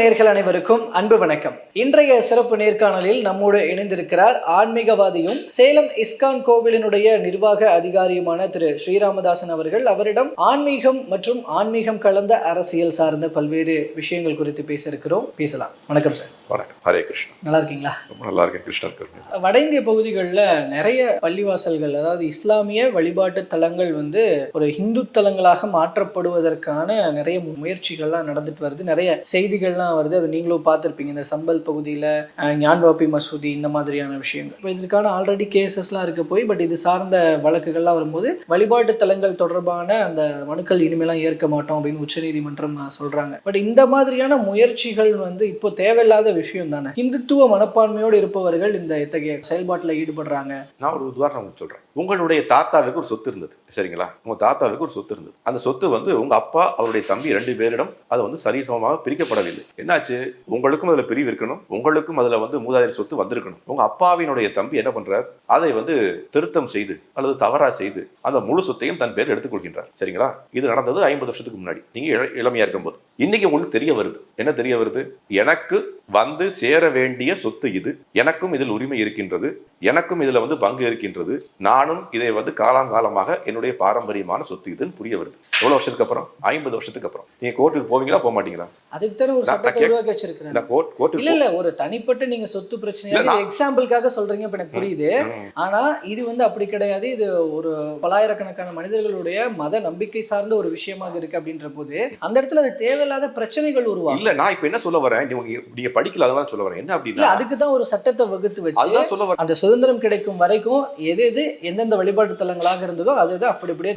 நேர்கள் அனைவருக்கும் அன்பு வணக்கம். இன்றைய சிறப்பு நேர்காணலில் நம்மோடு இணைந்திருக்கிறார் ஆன்மீகவாதியும் சேலம் இஸ்கான் கோவிலினுடைய நிர்வாக அதிகாரியுமான திரு ஸ்ரீராமதாசன் அவர்கள். அவரிடம் ஆன்மீகம் மற்றும் ஆன்மீகம் கலந்த அரசியல் சார்ந்த பல்வேறு விஷயங்கள் குறித்து பேச இருக்கிறோம். பேசலாம். வணக்கம் சார். வணக்கம். ஹரே கிருஷ்ணா. நல்லா இருக்கீங்களா ரொம்ப நல்லா இருக்கேன் கிருஷ்ணன் கருணை வட இந்திய பகுதிகளில் நிறைய பள்ளிவாசல்கள் அதாவது இஸ்லாமிய வழிபாட்டு தலங்கள் வந்து ஒரு இந்து தலங்களாக மாற்றப்படுவதற்கான நிறைய முயற்சிகள்லாம் நடந்துட்டு வருது. நிறைய செய்திகள்லாம் வருது. அது நீங்களும் பார்த்துருப்பீங்க. இந்த சம்பல் பகுதியில் ஞான்வாப்பி மசூதி இந்த மாதிரியான விஷயங்கள். இப்போ இதற்கான ஆல்ரெடி கேசஸ்லாம் இருக்க போய் பட் இது சார்ந்த வழக்குகள்லாம் வரும்போது வழிபாட்டு தலங்கள் தொடர்பான அந்த மனுக்கள் இனிமேலாம் ஏற்க மாட்டோம் அப்படின்னு உச்சநீதிமன்றம் சொல்றாங்க. பட் இந்த மாதிரியான முயற்சிகள் வந்து இப்போ தேவையில்லாத விஷயம் தானே இந்துத்துவ மனப்பான்மையோடு இருப்பவர்கள் இந்த இத்தகைய செயல்பாட்டில் ஈடுபடுறாங்க. நான் ஒரு உதாரணம் சொல்றேன். உங்களுடைய தாத்தாவுக்கு ஒரு சொத்து இருந்தது. சரிங்களா? உங்க தாத்தாவுக்கு ஒரு சொத்து இருந்தது. அந்த சொத்து வந்து உங்க அப்பா அவருடைய தம்பி ரெண்டு பேரிடம் அது வந்து சரிசமமாக பிரிக்கப்படவில்லை. என்னாச்சு? உங்களுக்கும் அதுல பிரிவு இருக்கணும். உங்களுக்கும் அதுல வந்து மூதாதையர் சொத்து வந்திருக்கணும். உங்க அப்பாவினுடைய தம்பி என்ன பண்றார்? அதை வந்து திருத்தம் செய்து அல்லது தவறா செய்து அந்த முழு சொத்தையும் தன் பேர் எடுத்துக்கொள்கின்றார். சரிங்களா? இது நடந்தது ஐம்பது வருஷத்துக்கு முன்னாடி. நீங்க இள- இளமையா இருக்கும்போது. இன்னைக்கு உங்களுக்கு தெரிய வருது. என்ன தெரிய வருது? எனக்கு வந்து சேர வேண்டிய சொத்து இது. எனக்கும் இதில் உரிமை இருக்கின்றது. எனக்கும் இதுல வந்து பங்கு இருக்கின்றது. நான் நானும் இதை வந்து காலாங்காலமாக என்னுடைய பாரம்பரியமான சொத்து இதுன்னு புரிய வருது. எவ்வளவு வருஷத்துக்கு அப்புறம்? ஐம்பது வருஷத்துக்கு அப்புறம். நீங்க கோர்ட்டுக்கு போவீங்களா போக மாட்டீங்களா? அதுக்கு தானே ஒரு சட்டத்தை உருவாக்கி வச்சிருக்கிறேன். இந்த கோர்ட் இல்ல இல்ல ஒரு தனிப்பட்ட நீங்க சொத்து நான்- எக்ஸாம்பிளுக்காக சொல்றீங்க இப்ப எனக்கு புரியுது. ஆனா இது வந்து அப்படி கிடையாது. இது ஒரு பலாயிரக்கணக்கான மனிதர்களுடைய மத நம்பிக்கை சார்ந்த ஒரு விஷயமாக இருக்கு அப்படின்ற போது அந்த இடத்துல அது தேவையில்லாத பிரச்சனைகள் உருவாகும். இல்ல நான் இப்ப என்ன சொல்ல வரேன்? நீங்க நீங்க படிக்கல அதெல்லாம் சொல்ல வரேன். என்ன அப்படின்னா அதுக்கு தான் ஒரு சட்டத்தை வகுத்து வச்சு சொல்ல அந்த சுதந்திரம் கிடைக்கும் வரைக்கும் எது எது எந்தெந்த வழிபாட்டு தலங்களாக இருந்ததோ அது அது அப்படி அப்படியே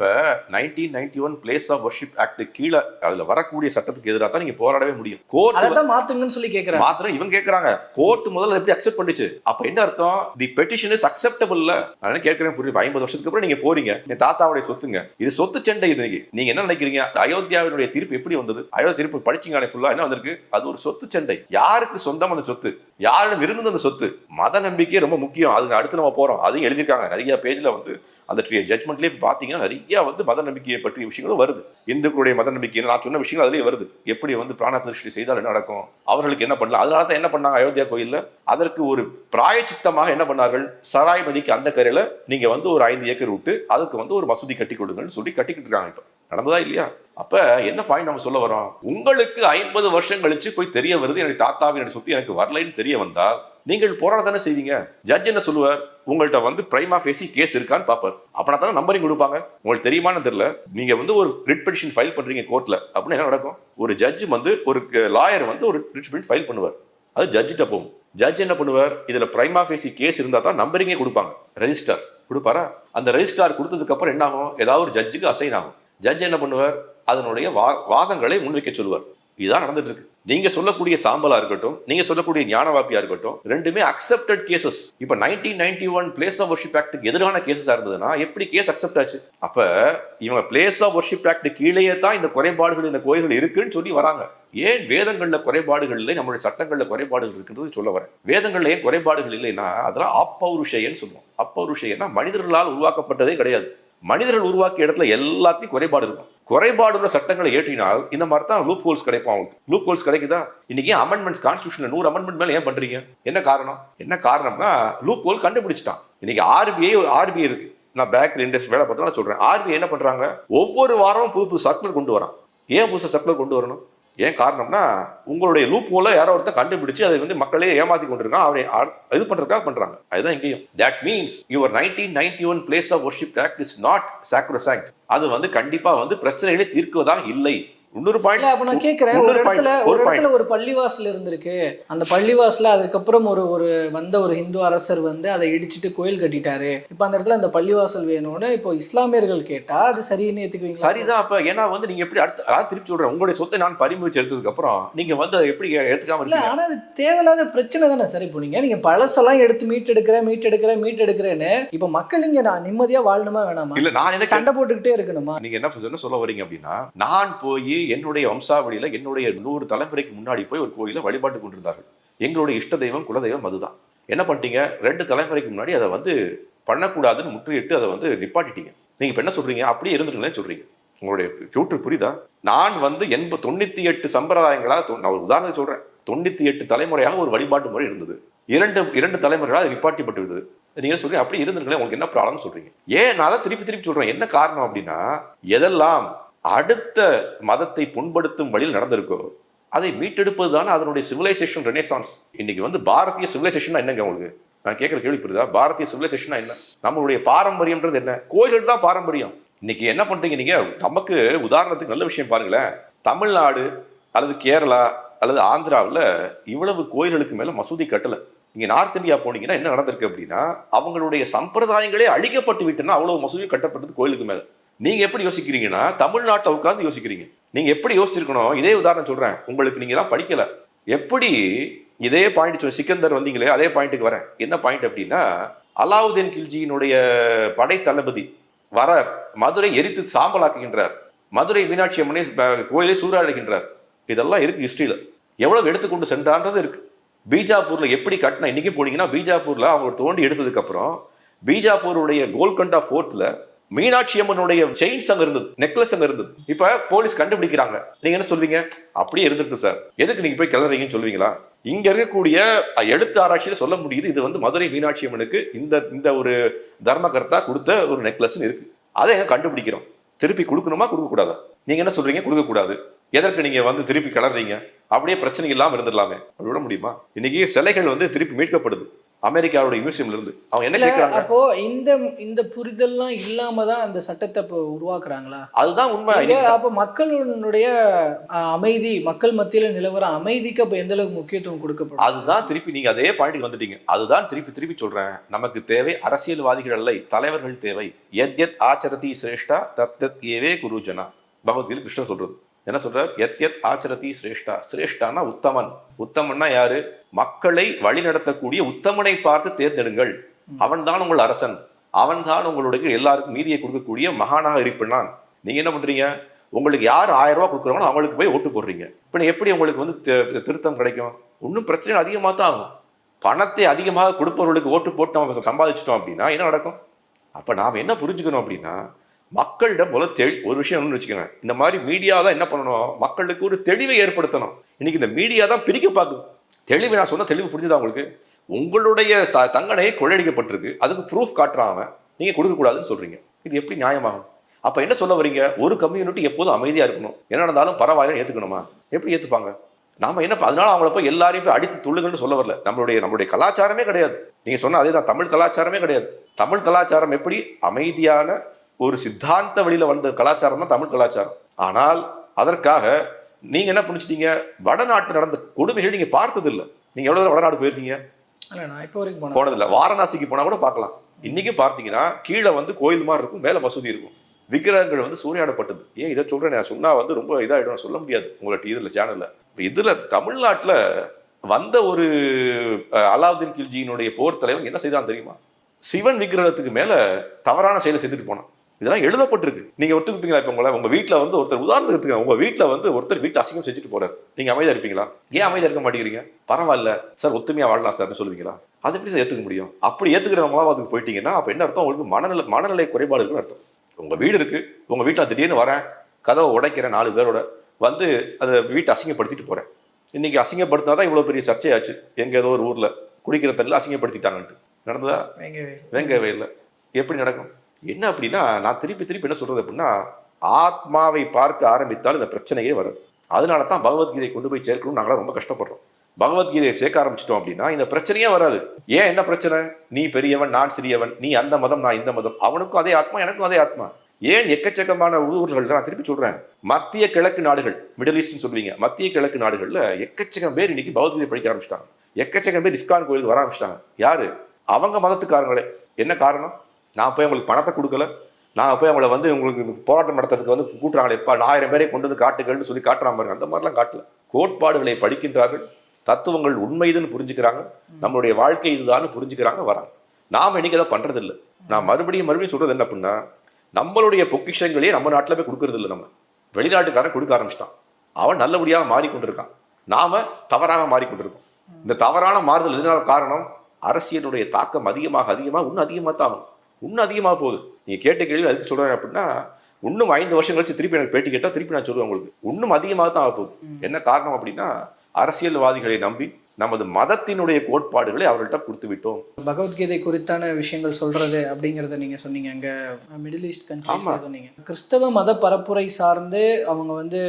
nineteen ninety one place of worship act கீழே அதுல வரக்கூடிய சட்டத்துக்கு எதிராக தான் நீங்க போராடவே முடியும். கோர்ட் அதை தான் மாத்துங்கன்னு சொல்லி கேக்குறேன் மாத்திரம் இவங்க கேக்குறாங்க. கோர்ட் முதல்ல எப்படி அக்செப்ட் பண்ணிச்சு? அப்ப என்ன அர்த்தம்? தி பெட்டிஷன் இஸ் அக்செப்டபிள் நான் கேட்கிறேன் புரியுது. ஐம்பது வருஷத்துக்கு அப்புறம் நீங்க போறீங்க. என் தாத்தாவுடைய சொத்துங்க. இது சொத்து சண்டை இது. நீங்க என்ன நினைக்கிறீங்க? அயோத்தியாவினுடைய தீர்ப்பு எப்படி வந்தது? அயோத்தி தீர்ப்பு படிச்சீங்க ஃபுல்லா என்ன வந்திருக்கு? அது ஒரு சொத்து சண்டை. யாருக்கு சொந்தம் அந்த சொத்து? யாரும் இருந்தது அந்த சொத்து? மத நம்பிக்கையே ரொம்ப முக்கியம். அதுக்கு அடுத்து நம்ம போறோம். அதையும் எழுதியிருக்காங்க. நிறைய பேஜ்ல வந்து அந்த ஜட்மெண்ட்லேயே பார்த்தீங்கன்னா நிறைய வந்து மத நம்பிக்கையை பற்றிய விஷயங்களும் வருது. இந்துக்களுடைய மத நம்பிக்கை நான் சொன்ன விஷயங்கள் அதிலேயே வருது. எப்படி வந்து பிராண பிரதிஷ்டை செய்தால் என்ன நடக்கும்? அவர்களுக்கு என்ன பண்ணலாம்? அதனால தான் என்ன பண்ணாங்க அயோத்தியா கோயில்ல? அதற்கு ஒரு பிராயச்சித்தமாக என்ன பண்ணார்கள்? சராய் நதிக்கு அந்த கரையில நீங்க வந்து ஒரு ஐந்து ஏக்கர் விட்டு அதுக்கு வந்து ஒரு மசூதி கட்டி கொடுங்கன்னு சொல்லி கட்டிக்கிட்டு இருக்காங்க இப்போ. நடந்ததா இல்லையா? அப்ப என்ன பாயிண்ட் நம்ம சொல்ல வரோம்? உங்களுக்கு ஐம்பது வருஷம் கழிச்சு போய் தெரிய வருது எனக்கு தாத்தாவின் சொத்து எனக்கு வரலைன்னு தெரிய வந்தால் நீங்கள் போராட தானே செய்வீங்க? ஜட்ஜ் என்ன சொல்லுவார்? உங்கள்கிட்ட வந்து பிரைமா ஃபேசி கேஸ் இருக்கான்னு பார்ப்பார். அப்பனா தானே நம்பரிங் கொடுப்பாங்க. உங்களுக்கு தெரியுமான்னு தெரியல. நீங்க வந்து ஒரு ரிட் பெட்டிஷன் ஃபைல் பண்றீங்க கோர்ட்ல அப்படின்னு என்ன நடக்கும்? ஒரு ஜட்ஜ் வந்து ஒரு லாயர் வந்து ஒரு ரிட் பெட்டிஷன் ஃபைல் பண்ணுவார். அது ஜட்ஜிட்ட போகும். ஜட்ஜ் என்ன பண்ணுவார்? இதுல பிரைமா ஃபேசி கேஸ் இருந்தா தான் நம்பரிங்கே கொடுப்பாங்க. ரெஜிஸ்டர் கொடுப்பாரா? அந்த ரெஜிஸ்டார் கொடுத்ததுக்கு அப்புறம் என்ன ஆகும்? ஏதாவது ஒரு ஜட்ஜுக்கு அசைன் ஆகும். ஜட்ஜ் என்ன பண்ணுவார்? அதனுடைய வா- வாதங்களை முன்வைக்க சொல்லுவார். இதுதான் நடந்துட்டு இருக்கு நீங்க சொல்லக்கூடிய சாம்பலா இருக்கட்டும் நீங்க சொல்லக்கூடிய ஞானவாப்பியா இருக்கட்டும் ரெண்டுமே அக்செப்டட் கேசஸ் இப்ப nineteen ninety one place of worship ஆக்டுக்கு எதிரான கேசஸா இருந்ததுன்னா எப்படி கேஸ் அக்செப்ட் ஆச்சு? அப்ப இவங்க பிளேஸ் ஆஃப் ஒர்ஷிப் ஆக்ட் கீழேயே தான் இந்த குறைபாடுகள் இந்த கோயில்கள் இருக்குன்னு சொல்லி வராங்க. ஏன் வேதங்கள்ல குறைபாடுகள் இல்லை? நம்மளுடைய சட்டங்கள்ல குறைபாடுகள் இருக்குன்றது சொல்ல வரேன். வேதங்கள்ல ஏன் குறைபாடுகள் இல்லைன்னா அதெல்லாம் அப்பௌருஷயன்னு சொல்லுவோம். அப்பௌருஷயன்னா மனிதர்களால் உருவாக்கப்பட்டதே கிடையாது. மனிதர்கள் உருவாக்கிய இடத்துல எல்லாத்தையும் குறைபாடு இருக்கும். குறைபாடுள்ள சட்டங்களை ஏற்றினால் இந்த மாதிரி தான் லூப் ஹோல்ஸ் கிடைக்கும் அவங்களுக்கு லூப் ஹோல்ஸ் கிடைக்குதா? இன்னைக்கு அமெண்ட்மெண்ட்ஸ் கான்ஸ்டியூஷன்ல நூறு அமெண்ட்மெண்ட் மேலே ஏன் பண்றீங்க? என்ன காரணம்? என்ன காரணம்னா லூப் ஹோல் கண்டுபிடிச்சிட்டான். இன்னைக்கு ஆர்பிஐ ஒரு ஆர்பிஐ இருக்கு. நான் பேங்க்ல இண்டஸ்ட்ரி வேலை பார்த்தா சொல்றேன். ஆர்பிஐ என்ன பண்றாங்க? ஒவ்வொரு வாரமும் புது புது சர்க்குலர் கொண்டு வரான். ஏன் புதுசு சர்க்குலர் கொண்டு வரணும்? ஏன் காரணம்னா உங்களுடைய லூப் ஹோல யாரோ ஒருத்தன் கண்டுபிடிச்சு அதை வந்து மக்களே ஏமாத்தி கொண்டிருக்கான் அவரை இது பண்றதுக்காக பண்றாங்க. அதுதான் இங்கேயும். That means your nineteen ninety one place of worship act is not sacrosanct அது வந்து கண்டிப்பா வந்து பிரச்சனைகளை தீர்க்குவதாக இல்லை. இன்னொரு இல்ல அப்ப நான் கேக்குறேன். ஒரு இடத்துல ஒரு இடத்துல ஒரு பள்ளிவாசல் இருந்திருக்கு. அந்த பள்ளிவாசல அதுக்கப்புறம் ஒரு ஒரு வந்த ஒரு ஹிந்து அரசர் வந்து அதை இடிச்சிட்டு கோயில் கட்டிட்டாரு. இப்ப அந்த இடத்துல அந்த பள்ளிவாசல் வேணும்னு இப்போ இஸ்லாமியர்கள் கேட்டா அது சரின்னு ஏத்துக்குவீங்களா? சரிதான் அப்ப ஏன்னா வந்து நீங்க எப்படி அடுத்து அதான் திருப்பி சொல்றேன் உங்களுடைய சொத்தை நான் பறிமுடிச்சு எடுத்ததுக்கு அப்புறம் நீங்க வந்து அதை எப்படி எடுத்துக்காம இல்ல ஆனா அது தேவையில்லாத பிரச்சனை தானே சரி. இப்போ நீங்க நீங்க பழசெல்லாம் எடுத்து மீட் எடுக்கிறேன் மீட் எடுக்கிறேன் மீட் எடுக்கிறேன்னு இப்ப மக்கள் இங்க நான் நிம்மதியா வாழணுமா வேணாமா? இல்ல நான் என்ன சண்டை போட்டுக்கிட்டே இருக்கணுமா? நீங்க என்ன என்ன சொல்ல வரீங்க அப்படின்னா நான் போய் என்னுடைய வம்சாவளியில என்னுடைய நூறு தலைமுறைக்கு முன்னாடி போய் ஒரு கோயிலில் வழிபாட்டு கொண்டிருந்தார்கள். எங்களுடைய இஷ்ட தெய்வம் குலதெய்வம் அதுதான். என்ன பண்ணிட்டீங்க? ரெண்டு தலைமுறைக்கு முன்னாடி அதை வந்து பண்ணக்கூடாதுன்னு முற்றுகையிட்டு அதை வந்து நிப்பாட்டிட்டீங்க. நீங்க இப்போ என்ன சொல்றீங்க? அப்படியே இருந்துருங்களேன்னு சொல்றீங்க. உங்களுடைய ஃபியூட்டர் புரியுதா? நான் வந்து எண்பது தொண்ணூத்தி எட்டு சம்பிரதாயங்களா நான் ஒரு உதாரணத்தை சொல்றேன். தொண்ணூத்தி எட்டு தலைமுறையாக ஒரு வழிபாட்டு முறை இருந்தது. இரண்டு இரண்டு தலைமுறைகளாக அது நிப்பாட்டிப்பட்டு இருந்தது நீங்க சொல்றீங்க? அப்படி இருந்திருக்கீங்களே உங்களுக்கு என்ன ப்ராப்ளம் சொல்றீங்க. ஏன் நான் தான் திருப்பி திருப்பி சொல்றேன். என்ன காரணம் அப்படின்னா எதெல்லாம் அடுத்த மதத்தை புண்படுத்தும் வழியில் நடந்திருக்கோ அதை மீட்டெடுப்பது தானே அதனுடைய சிவிலைசேஷன் ரெனேசான்ஸ் இன்னைக்கு வந்து பாரதிய சிவிலைசேஷன் என்னங்க உங்களுக்கு? நான் கேட்குற கேள்வி புரியுதா? பாரதிய சிவிலைசேஷனா என்ன? நம்மளுடைய பாரம்பரியம்ன்றது என்ன? கோயில்கள் தான் பாரம்பரியம். இன்னைக்கு என்ன பண்றீங்க நீங்க? நமக்கு உதாரணத்துக்கு நல்ல விஷயம் பாருங்களேன். தமிழ்நாடு அல்லது கேரளா அல்லது ஆந்திராவில் இவ்வளவு கோயில்களுக்கு மேலே மசூதி கட்டலை. நீங்கள் நார்த் இந்தியா போனீங்கன்னா என்ன நடந்திருக்கு அப்படின்னா அவங்களுடைய சம்பிரதாயங்களே அழிக்கப்பட்டு விட்டுன்னா அவ்வளோ மசூதி கட்டப்பட்டது கோயிலுக்கு மேலே. நீங்கள் எப்படி யோசிக்கிறீங்கன்னா தமிழ்நாட்டை உட்கார்ந்து யோசிக்கிறீங்க. நீங்கள் எப்படி யோசிச்சிருக்கணும்? இதே உதாரணம் சொல்கிறேன் உங்களுக்கு நீங்களாம் தான் எப்படி இதே பாயிண்ட் சொன்ன சிக்கந்தர் வந்தீங்களே அதே பாயிண்ட்டுக்கு வரேன். என்ன பாயிண்ட் அப்படின்னா அலாவுதீன் கில்ஜியினுடைய படை தளபதி வர மதுரை எரித்து சாம்பலாக்குகின்றார். மதுரை மீனாட்சி அம்மனை கோயிலே கோயிலை சூறாடுகின்றார். இதெல்லாம் இருக்கு ஹிஸ்டரியில் எவ்வளவு எடுத்துக்கொண்டு சென்றான்றது இருக்கு. பீஜாப்பூரில் எப்படி கட்டினா இன்னைக்கு போனீங்கன்னா பீஜாப்பூரில் அவங்க தோண்டி எடுத்ததுக்கப்புறம் பீஜாப்பூருடைய கோல்கண்டா ஃபோர்ட்டில் மீனாட்சி அம்மனுடைய செயின்ஸ் அங்க இருந்தது நெக்லஸ் அங்க இருந்தது. இப்ப போலீஸ் கண்டுபிடிக்கிறாங்க. நீங்க என்ன சொல்வீங்க? அப்படியே இருந்துருக்கு சார் எதுக்கு நீங்க போய் கிளறீங்கன்னு சொல்லுவீங்களா இங்க இருக்கக்கூடிய எழுத்து ஆராய்ச்சியில சொல்ல முடியுது இது வந்து மதுரை மீனாட்சி அம்மனுக்கு இந்த இந்த ஒரு தர்மகர்த்தா கொடுத்த ஒரு நெக்லஸ் இருக்கு. அதை எங்க கண்டுபிடிக்கிறோம்? திருப்பி கொடுக்கணுமா கொடுக்க கூடாதா நீங்க என்ன சொல்றீங்க? கொடுக்க கூடாது எதற்கு நீங்க வந்து திருப்பி கிளறீங்க? அப்படியே பிரச்சனை இல்லாமல் இருந்துடலாமே. அப்படி விட முடியுமா? இன்னைக்கு சிலைகள் வந்து திருப்பி மீட்கப்படுது. அமெரிக்காவோட மியூசியம்ல இருந்து அவங்க என்ன கேட்கறாங்க அப்போ இந்த இந்த புரிதல்லாம் இல்லாம தான் அந்த சட்டத்தை இப்போ உருவாக்குறாங்களா? அதுதான் உண்மை. அப்ப மக்களுடைய அமைதி மக்கள் மத்தியில நிலவர அமைதிக்கு அப்ப எந்த அளவுக்கு முக்கியத்துவம் கொடுக்கப்படும்? அதுதான் திருப்பி நீங்க அதே பாயிண்ட்க்கு வந்துட்டீங்க. அதுதான் திருப்பி திருப்பி சொல்றேன். நமக்கு தேவை அரசியல்வாதிகள் அல்ல தலைவர்கள் தேவை. எத் எத் ஆச்சரதி சிரேஷ்டா தத் தத் ஏவே குருஜனா. பகவத்கீதை கிருஷ்ணன் சொல்றது. என்ன சொல்றார்? எத் எத் ஆச்சரதி சிரேஷ்டா. சிரேஷ்டானா உத்தமன். உத்தமன்னா யாரு? மக்களை வழிநடத்தக்கூடிய உத்தமனை பார்த்து தேர்ந்தெடுங்கள். அவன்தான் உங்கள் அரசன். அவன்தான் உங்களுக்கு எல்லாருக்கும் நீதியை கொடுக்கக்கூடிய மகானாக இருப்பினான். நீங்க என்ன பண்றீங்க? உங்களுக்கு யார் ஆயிரம் ரூபா கொடுக்குறாங்களோ அவங்களுக்கு போய் ஓட்டு போடுறீங்க. இப்போ எப்படி உங்களுக்கு வந்து திருத்தம் கிடைக்கும்? இன்னும் பிரச்சனை அதிகமாக தான் ஆகும். பணத்தை அதிகமாக கொடுப்பவர்களுக்கு ஓட்டு போட்டு நம்ம சம்பாதிச்சிட்டோம் அப்படின்னா என்ன நடக்கும்? அப்போ நாம் என்ன புரிஞ்சுக்கணும் அப்படின்னா மக்களிடம் முதல்ல தெளி ஒரு விஷயம் ஒன்று வச்சுக்கோங்க. இந்த மாதிரி மீடியா தான் என்ன பண்ணணும்? மக்களுக்கு ஒரு தெளிவை ஏற்படுத்தணும். இன்னைக்கு இந்த மீடியா தான் பிரிக்க பார்க்குது. தெளிவு நான் சொன்ன தெளிவு புரிஞ்சுதா உங்களுக்கு? உங்களுடைய த- தங்கனை கொள்ளடிக்கப்பட்டிருக்கு. அதுக்கு ப்ரூஃப் காட்டுறாம நீங்கள் கொடுக்கக்கூடாதுன்னு சொல்கிறீங்க இது எப்படி நியாயமாகும்? அப்போ என்ன சொல்ல வரீங்க? ஒரு கம்யூனிட்டி எப்போதும் அமைதியாக இருக்கணும். என்ன நடந்தாலும் பரவாயில்ல ஏற்றுக்கணுமா எப்படி ஏற்றுப்பாங்க நாம என்ன அதனால அவங்கள போய் எல்லாரையும் போய் அடித்து துள்ளுங்கன்னு சொல்ல வரல. நம்மளுடைய நம்மளுடைய கலாச்சாரமே கிடையாது. நீங்க சொன்ன அதே தான் தமிழ் கலாச்சாரமே கிடையாது. தமிழ் கலாச்சாரம் எப்படி அமைதியான ஒரு சித்தாந்த வழியில வந்த கலாச்சாரம் தான் தமிழ் கலாச்சாரம். ஆனால் அதற்காக நீங்க என்ன புரிஞ்சுட்டீங்க? வடநாட்டு நடந்த கொடுமைகள் நீங்க பார்த்தது இல்ல நீங்க எவ்வளவு தடவை வடநாடு போயிருக்கீங்க? போனதில்ல. வாரணாசிக்கு போனா கூட பார்க்கலாம். இன்னைக்கும் பார்த்தீங்கன்னா கீழே வந்து கோயில் மாதிரி இருக்கும் மேல மசூதி இருக்கும். விக்கிரகங்கள் வந்து சூறையாடப்பட்டது. ஏன் இதை சொல்றேன் நான் சொன்னா வந்து ரொம்ப இதாயிடும் சொல்ல முடியாது. உங்களோட இதுல சேனல்ல இதுல தமிழ்நாட்டுல வந்த ஒரு அலாவுதீன் கில்ஜியினுடைய போர் தலைவன் என்ன செய்தான் தெரியுமா? சிவன் விக்கிரகத்துக்கு மேல தவறான செயலை செஞ்சுட்டு போனான். இதெல்லாம் எழுதப்பட்டிருக்கு. நீங்க ஒத்துக்கிட்டீங்களா இப்ப உங்களை? உங்க வீட்ல வந்து ஒருத்தர் உதாரணத்துக்கு. உங்க வீட்ல வந்து ஒருத்தர் வீட்டு அசிங்கம் செஞ்சுட்டு போறாரு. நீங்க அமைதியா இருப்பீங்களா? ஏன் அமைதியா இருக்க மாட்டேங்கிறீங்க? பரவாயில்ல. சார் ஒத்துமையா வாழலாம் சார்னு சொல்லுவீங்களா? அது எப்படி சார் ஏத்துக்க முடியும்? அப்படி ஏத்துக்கிறவங்களா அதுக்கு போயிட்டீங்கன்னா அப்ப என்ன அர்த்தம்? உங்களுக்கு மனநிலை மனநிலை குறைபாடு இருக்குன்னு அர்த்தம். உங்க வீடு இருக்கு. உங்க வீட்டுல திடீர்னு வரேன். கதவை உடைக்கிறேன் நாலு பேரோட. வந்து அதை வீட்டை அசிங்கப்படுத்திட்டு போறேன். இன்னைக்கு அசிங்கப்படுத்தினா தான் இவ்வளவு பெரிய சர்ச்சையாச்சு. எங்க ஏதோ ஒரு ஊர்ல குடிக்கிற தண்ணில அசிங்கப்படுத்திட்டாங்கன்ட்டு. நடந்ததா? வேங்கவே வேங்க வயல்ல எப்படி நடக்கும்? என்ன அப்படின்னா நான் திருப்பி திருப்பி என்ன சொல்றது அப்படின்னா ஆத்மாவை பார்க்க ஆரம்பித்தால் இந்த பிரச்சனையே வருது. அதனால தான் பகவத்கீதை கொண்டு போய் சேர்க்கணும்னு நாங்களாம் ரொம்ப கஷ்டப்படுறோம். பகவத்கீதையை சேர்க்க ஆரம்பிச்சிட்டோம் அப்படின்னா இந்த பிரச்சனையே வராது. ஏன் என்ன பிரச்சனை? நீ பெரியவன் நான் சிறியவன் நீ அந்த மதம் நான் இந்த மதம். அவனுக்கும் அதே ஆத்மா எனக்கும் அதே ஆத்மா. ஏன் எக்கச்சக்கமான ஊர்கள் நான் திருப்பி சொல்றேன் மத்திய கிழக்கு நாடுகள் மிடில் ஈஸ்ட்னு சொல்லுவீங்க மத்திய கிழக்கு நாடுகள்ல எக்கச்சக்கம் பேர் இன்னைக்கு பகவத்கீதை படிக்க ஆரம்பிச்சிட்டாங்க. எக்கச்சக்கம் பேர் இஸ்கான் கோயிலுக்கு வர ஆரம்பிச்சிட்டாங்க. யாரு? அவங்க மதத்துக்காரங்களே. என்ன காரணம்? நான் போய் உங்களுக்கு பணத்தை கொடுக்கல. நான் போய் அவங்கள வந்து உங்களுக்கு போராட்டம் நடத்துறதுக்கு வந்து கூட்டுறாங்களே இப்போ ஆயிரம் பேரை கொண்டு வந்து காட்டுகள்னு சொல்லி காட்டுறாங்க பாருங்க. அந்த மாதிரிலாம் காட்டல. கோட்பாடுகளை படிக்கின்றார்கள். தத்துவங்கள் உண்மை இதுன்னு புரிஞ்சுக்கிறாங்க. நம்மளுடைய வாழ்க்கை இதுதான்னு புரிஞ்சுக்கிறாங்க வராங்க. நாம் இன்னைக்கு அதை பண்ணுறதில்ல நான் மறுபடியும் மறுபடியும் சொல்கிறது என்ன அப்படின்னா நம்மளுடைய பொக்கிஷங்களே நம்ம நாட்டில் போய் கொடுக்கறது இல்லை நம்ம வெளிநாட்டுக்காரன் கொடுக்க ஆரம்பிச்சிட்டான். அவன் நல்லபடியாக மாறிக்கொண்டிருக்கான். நாம தவறாக மாறிக்கொண்டிருக்கோம். இந்த தவறான மாறுதல் எதனால காரணம்? அரசியலுடைய தாக்கம் அதிகமாக அதிகமாக இன்னும் அதிகமாக தான் ஆகும். இன்னும் அதிகமாக போகுது. நீங்க கேட்ட கேள்வி அதுக்கு சொல்றேன் அப்படின்னா இன்னும் ஐந்து வருஷம் கழிச்சு திருப்பி எனக்கு பேட்டி கேட்டா திருப்பி நான் சொல்லுவேன் உங்களுக்கு. இன்னும் அதிகமாக தான் ஆக போகுது என்ன காரணம் அப்படின்னா அரசியல்வாதிகளை நம்பி நமது மதத்தினுடைய கோட்பாடுகளை அவர்கள்ட்ட கொடுத்து விட்டோம். பகவத்கீதை குறித்தான விஷயங்கள் சொல்றது அப்படிங்கறத நீங்க சொன்னீங்க. அங்க மிடில் ஈஸ்ட் கண்ட்ரீஸ்ல சொன்னீங்க. கிறிஸ்தவ மத பரப்புரை சார்ந்து அவங்க வந்து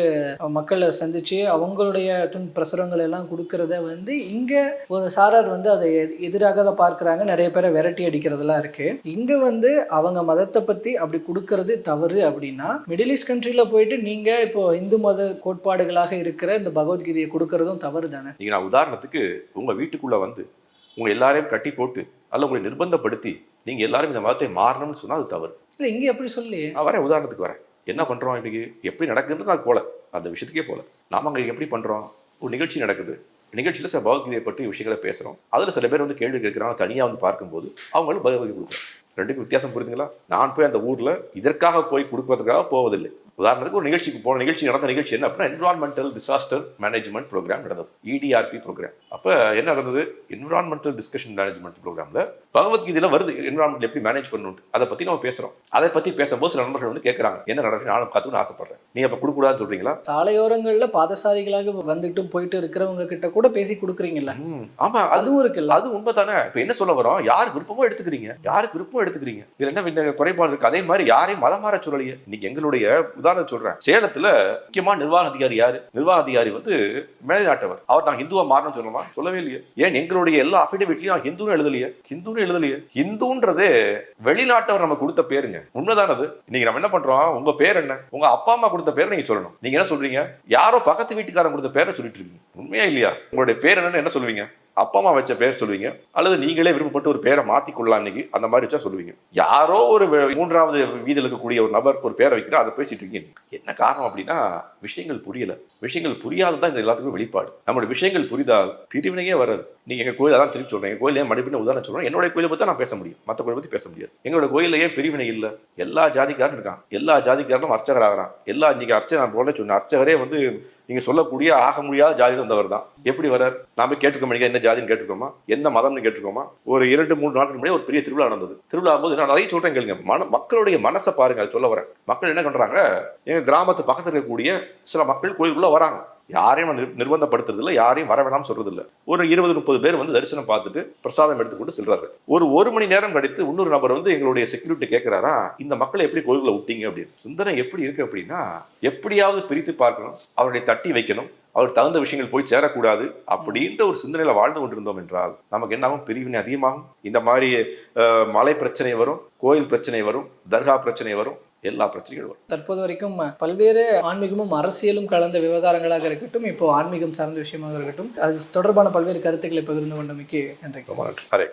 மக்களை சந்திச்சு அவங்களுடைய துன் பிரசுரங்கள் எல்லாம் கொடுக்கறத வந்து இங்க ஒரு சாரார் வந்து அதை எதிராக தான் பார்க்கறாங்க. நிறைய பேரை விரட்டி அடிக்கிறதெல்லாம் இருக்கு. இங்க வந்து அவங்க மதத்தை பத்தி அப்படி கொடுக்கறது தவறு அப்படின்னா மிடில் ஈஸ்ட் கண்ட்ரில போயிட்டு நீங்க இப்போ இந்து மத கோட்பாடுகளாக இருக்கிற இந்த பகவத்கீதையை கொடுக்கறதும் தவறு தானே நீங்க நான் உதாரணத்துக்கு உங்க வீட்டுக்குள்ள வந்து உங்க எல்லாரையும் கட்டி போட்டு அல்ல உங்களை நிர்பந்தப்படுத்தி நீங்க எல்லாரும் இந்த மதத்தை மாறணும்னு சொன்னா அது தவறு. இல்ல இங்க அப்படி சொல்லி நான் வரேன் உதாரணத்துக்கு வரேன். என்ன பண்றோம் இன்னைக்கு? எப்படி நடக்குதுன்னு நான் போல. அந்த விஷயத்துக்கே போல. நாம அங்க எப்படி பண்றோம்? ஒரு நிகழ்ச்சி நடக்குது. நிகழ்ச்சியில சில பகவத்கீதையை பற்றி விஷயங்களை பேசுறோம். அதுல சில பேர் வந்து கேள்வி கேட்கிறாங்க. தனியா வந்து பார்க்கும்போது அவங்களும் பகவத்கீதை கொடுக்குறோம் ரெண்டுக்கும் வித்தியாசம் புரியுதுங்களா? நான் போய் அந்த ஊர்ல இதற்காக போய் கொடுக்கறதுக்காக போவதில்லை. உதாரணத்துக்கு ஒரு நிகழ்ச்சிக்கு போன நிகழ்ச்சி நடந்த நிகழ்ச்சி என்ன அப்படின்னா என்விரான்மெண்டல் டிசாஸ்டர் மேனேஜ்மெண்ட் ப்ரோக்ராம் நடந்தது இடிஆர்பி ப்ரோக்ராம் அப்போ என்ன நடந்தது? என்விரான்மெண்டல் டிஸ்கஷன் மேனேஜ்மெண்ட் ப்ரோக்ராமில் பகவத்கீதையில் வருது என்விரான்மெண்ட் எப்படி மேனேஜ் பண்ணணும் அதை பற்றி நம்ம பேசுகிறோம் அதை பத்தி பேசும்போது சில நண்பர்கள் வந்து கேட்கறாங்க என்ன நடக்குது? நானும் கத்துக்கணும்னு ஆசைப்படுறேன். நீங்க அப்ப கொடுக்கூடாதுன்னு சொல்றீங்களா? சாலையோரங்கள்ல பாதசாரிகளாக வந்துட்டும் போயிட்டு இருக்கிறவங்க கிட்ட கூட பேசி கொடுக்குறீங்கல்ல. ம், ஆமா அது அதுவும் இருக்குல்ல. அது உண்மைதானே. இப்ப என்ன சொல்ல வரோம்? யாருக்கு விருப்பமோ எடுத்துக்கிறீங்க. யாருக்கு விருப்பமோ எடுத்துக்கிறீங்க. இதுல என்ன குறைபாடு இருக்கு? அதே மாதிரி யாரையும் மதம் மாற சொல்லலையே. இன்னைக்கு எங்களுடைய உதாரணம் சொல்றேன். சேலத்துல முக்கியமான நிர்வாக அதிகாரி யாரு? நிர்வாக அதிகாரி வந்து மேல்நாட்டவர். அவர் நான் இந்துவா மாறணும்னு சொல்லணுமா? சொல்லவே இல்லையே. ஏன் எங்களுடைய எல்லா அபிடவிட்லயும் நான் ஹிந்துன்னு எழுதலையே? ஹிந்துன்னு எழுதலையே. ஹிந்துன்றது வெளிநாட்டவர் நம்ம கொடுத்த பேருங்க. உண்மைதானது. இன்னைக்கு நம்ம என்ன பண்றோம்? உங்க பேர் என்ன? உங்க அப்பா அம்மா கொடுத்த பேர் நீங்க சொல்லணும். நீங்க என்ன சொல்றீங்க? யாரோ பக்கத்து வீட்டுக்காரன் கொடுத்த பேரை சொல்லிட்டு இருக்கீங்க. உண்மையா இல்லையா? உங்களுடைய பேர் என்னன்னு என்ன சொல்லுவீங்க? அப்பா அம்மா வச்ச பேர் சொல்லுவீங்க. அல்லது நீங்களே விருப்பப்பட்டு ஒரு பேரை மாத்திக்கொள்ளலாம் இன்னைக்கு அந்த மாதிரி வச்சா சொல்லுவீங்க. யாரோ ஒரு மூன்றாவது வீதியில் இருக்கக்கூடிய ஒரு நபர் ஒரு பேரை வைக்கிறா அதை பேசிட்டு இருக்கீங்க. என்ன காரணம் அப்படின்னா விஷயங்கள் புரியல. விஷயங்கள் புரியாததான் இந்த எல்லாத்துக்கும் வெளிப்பாடு. நம்மளுடைய விஷயங்கள் புரிதால் பிரிவினையே வராது. நீங்க எங்க கோயில் அதான் திருப்பி சொல்றேன் எங்க கோயில் ஏன் மறுபடியும் உதாரணம் சொல்றேன் என்னோட கோயிலை பத்தி நான் பேச முடியும். மற்ற கோயிலை பத்தி பேச முடியாது. எங்களோட கோயில்ல ஏன் பிரிவினை இல்லை? எல்லா ஜாதிக்காரனும் இருக்கான். எல்லா ஜாதிக்காரனும் அர்ச்சகராகிறான். எல்லா இன்னைக்கு அர்ச்சகர் போல சொன்ன அர்ச்சகரே வந்து நீங்க சொல்லக்கூடிய ஆக முடியாத ஜாதி வந்தவர் தான். எப்படி வரார் நாம கேட்டுக்க முடியாது என்ன ஜாதின்னு கேட்டுக்கோமா எந்த மதம்னு கேட்டுக்கோமா ஒரு இரண்டு மூணு நாட்கள் முன்னாடி ஒரு பெரிய திருவிழா நடந்தது. திருவிழா போது நான் அதையும் சொல்றேன் கேளுங்க. மன மக்களுடைய மனசை பாருங்க அது சொல்ல வரேன். மக்கள் என்ன பண்றாங்க எங்க கிராமத்து பக்கத்தில் இருக்கக்கூடிய சில மக்கள் கோயிலுக்குள்ள வராங்க. யாரையும் நிர்பந்தப்படுத்துறதில்ல யாரையும் வர வேணாம் சொல்றதில்ல. ஒரு இருபது முப்பது பேர் வந்து தரிசனம் பார்த்துட்டு பிரசாதம் எடுத்துக்கொண்டு செல்றாரு. ஒரு ஒரு மணி நேரம் கழித்து இன்னொரு நபர் வந்து எங்களுடைய செக்யூரிட்டி கேட்கிறாரா இந்த மக்களை எப்படி கோயில்களை விட்டீங்க? அப்படின்னு. சிந்தனை எப்படி இருக்கு அப்படின்னா எப்படியாவது பிரித்து பார்க்கணும் அவருடைய தட்டி வைக்கணும் அவர் தகுந்த விஷயங்கள் போய் சேரக்கூடாது அப்படின்ற ஒரு சிந்தனையில வாழ்ந்து கொண்டிருந்தோம் என்றால் நமக்கு என்னாகும் பிரிவினை அதிகமாகும். இந்த மாதிரி மலை பிரச்சனை வரும் கோயில் பிரச்சனை வரும் தர்கா பிரச்சனை வரும் எல்லா பிரச்சனைகளும் வரும். தற்போது வரைக்கும் பல்வேறு ஆன்மீகமும் அரசியலும் கலந்த விவகாரங்களாக இருக்கட்டும் இப்போ ஆன்மீகம் சார்ந்த விஷயமாக இருக்கட்டும் அது தொடர்பான பல்வேறு கருத்துக்களை பகிர்ந்து கொண்டமைக்கு நன்றி ரொம்ப நன்றி. ஹரே.